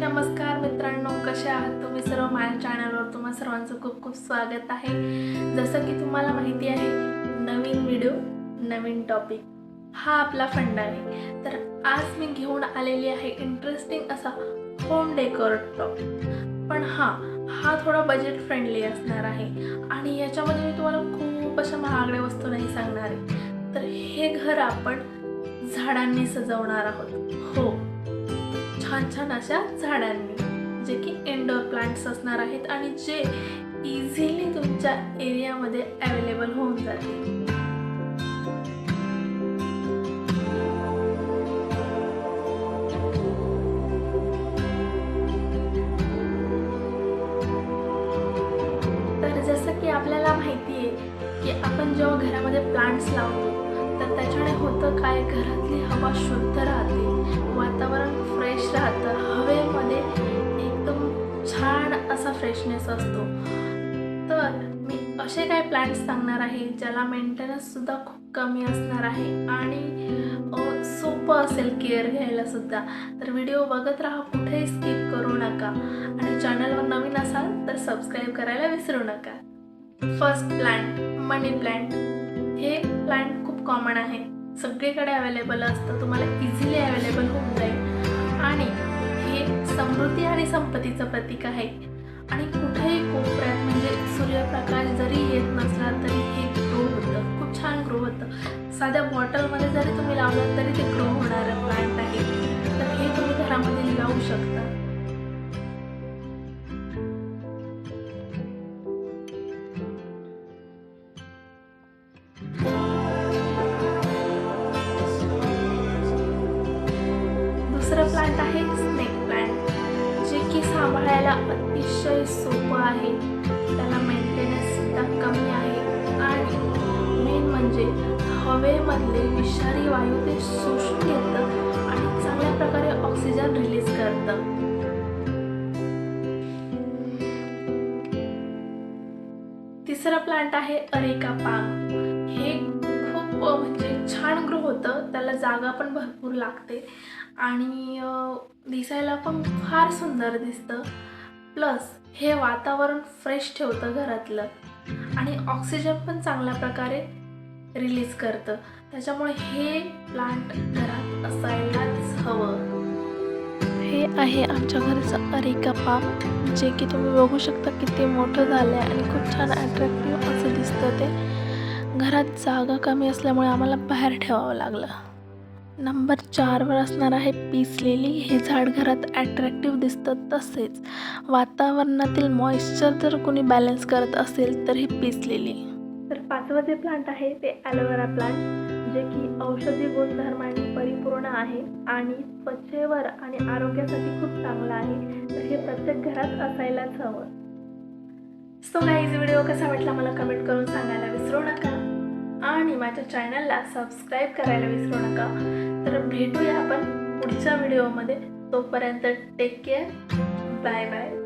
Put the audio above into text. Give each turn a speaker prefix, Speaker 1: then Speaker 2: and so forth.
Speaker 1: नमस्कार मित्रांनो कसे आहात? तुम्ही सर्व माझ्या चॅनलवर तुम्हा सर्वांचं खूप खूप स्वागत आहे. जसं की तुम्हाला माहिती आहे नवीन व्हिडिओ नवीन टॉपिक हा आपला फंड आहे. तर आज मी घेऊन आलेली आहे इंटरेस्टिंग असा होम डेकोर टॉपिक पण हां हा थोडा बजेट फ्रेंडली असणार आहे. आणि याच्यामध्ये मी तुम्हाला खूप अशा महागड्या वस्तू नाही सांगणार आहे. तर हे घर आपण झाडांनी सजवणार आहोत. हो. छान छान अशा झाडांनी जे की इनडोअर प्लांट्स असणार आहेत आणि जे इझिली तुमच्या एरियामध्ये अवेलेबल होऊन जातील. तर जसं की आपल्याला माहिती आहे की आपण जेव्हा घरामध्ये प्लांट्स लावतो तर त्याच्याने होतं काय? घरातली हवा शुद्ध राहते. वातावरण फ्रेश राहतं. हवेमध्ये एकदम छान असा फ्रेशनेस असतो. तर मी असे काही प्लांट्स सांगणार आहे ज्याला मेंटेनन्ससुद्धा खूप कमी असणार आहे आणि सोपं असेल केअर घ्यायलासुद्धा तर व्हिडिओ बघत राहा कुठेही स्किप करू नका. आणि चॅनलवर नवीन असाल तर सबस्क्राईब करायला विसरू नका. फर्स्ट प्लांट मनी प्लांट हे प्लांट खूप कॉमन आहे. सगळीकडे अवेलेबल असतं. तुम्हाला इझिली अवेलेबल होऊन जाईल. आणि हे समृद्धी आणि संपत्तीचं प्रतीक आहे. आणि कुठेही कोपऱ्यात म्हणजे सूर्यप्रकाश जरी येत नसला तरी हे ग्रो होतं. खूप छान ग्रो होतं. साध्या बॉटलमध्ये जरी तुम्ही लावलं तरी ते ग्रो होणारं प्लांट आहे. तर हे तुम्ही घरामध्ये लावू शकता. म्हणजे हवेमधले विषारी वायू ते शोषून घेतं आणि चांगल्या प्रकारे ऑक्सिजन रिलीज करतं. तिसरं प्लांट आहे अरेका पाम. हे खूप म्हणजे छान ग्रो होतं त्याला जागा पण भरपूर लागते. आणि दिसायला पण फार सुंदर दिसतं. प्लस हे वातावरण फ्रेश ठेवतं घरातलं. आणि ऑक्सिजन पण चांगल्या प्रकारे रिलीज करतं. त्याच्यामुळे हे प्लांट घरात असायलाच हवं. हे आहे आमच्या घरचं अरेका पाम जे की तुम्ही बघू शकता किती मोठं झालं आहे आणि खूप छान अट्रॅक्टिव्ह असं दिसतं ते. घरात जागा कमी असल्यामुळे आम्हाला बाहेर ठेवावं लागलं. नंबर चारवर असणार आहे पीसलेली. हे झाड घरात ॲट्रॅक्टिव्ह दिसतं तसेच. वातावरणातील मॉइश्चर जर कोणी बॅलन्स करत असेल तर ही पीसलेली. तर पाचवं जे प्लांट आहे ते ॲलोवेरा प्लांट जे की औषधी गुणधर्मांनी परिपूर्ण आहे आणि त्वचेवर आणि आरोग्यासाठी खूप चांगलं आहे. तर हे प्रत्येक घरात असायलाच हवं. सो गाईज व्हिडिओ कसा वाटला मला कमेंट करून सांगायला विसरू नका. आणि माझ्या चॅनलला सबस्क्राईब करायला विसरू नका. तर भेटूया आपण पुढच्या व्हिडिओमध्ये तोपर्यंत टेक केअर बाय बाय